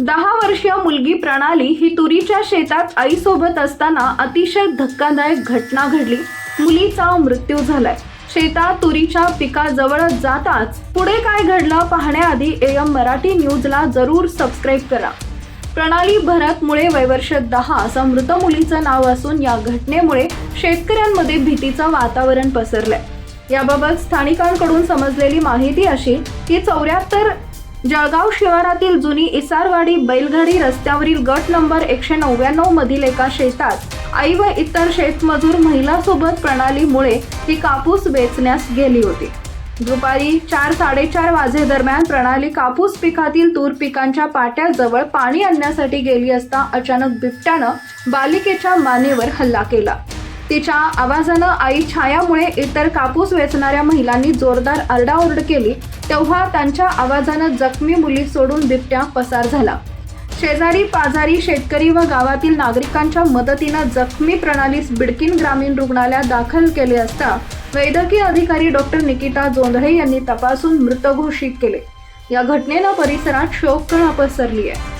दहा वर्षीय मुलगी प्रणाली ही तुरीच्या शेतात आईसोबत असताना अतिशय धक्कादायक घटना घडली. मुलीचा मृत्यू झालाय. शेतात तुरीच्या पिकाजवळ जाताच पुढे काय घडलं पाहण्याआधी एम मराठी न्यूजला जरूर सबस्क्राईब करा. प्रणाली भरत मुळे वयवर्ष दहा असं मृत मुलीचं नाव असून या घटनेमुळे शेतकऱ्यांमध्ये भीतीचं वातावरण पसरलंय. याबाबत स्थानिकांकडून समजलेली माहिती अशी की चौऱ्याहत्तर जळगाव शिवारातील जुनी इसारवाडी बैलगाडी रस्त्यावरील गट नंबर एकशे नव्याण्णव मधील एका शेतात आई व इतर शेतमजूर महिलासोबत प्रणालीमुळे ही कापूस वेचण्यास गेली होती. दुपारी चार साडेचार वाजेदरम्यान प्रणाली कापूस पिकातील तूर पिकांच्या पाट्याजवळ पाणी आणण्यासाठी गेली असता अचानक बिबट्यानं बालिकेच्या मानेवर हल्ला केला. तिच्या आवाजानं आई छायामुळे इतर कापूस वेचणाऱ्या महिलांनी जोरदार आरडाओरड केली तेव्हा त्यांच्या आवाजानं जखमी मुली सोडून बिबट्या पसार झाला. शेजारी पाजारी शेतकरी व गावातील नागरिकांच्या मदतीनं जखमी प्रणालीस बिडकीन ग्रामीण रुग्णालयात दाखल केले असता वैद्यकीय अधिकारी डॉक्टर निकिता जोंधळे यांनी तपासून मृत घोषित केले. या घटनेनं परिसरात शोककळा पसरली आहे.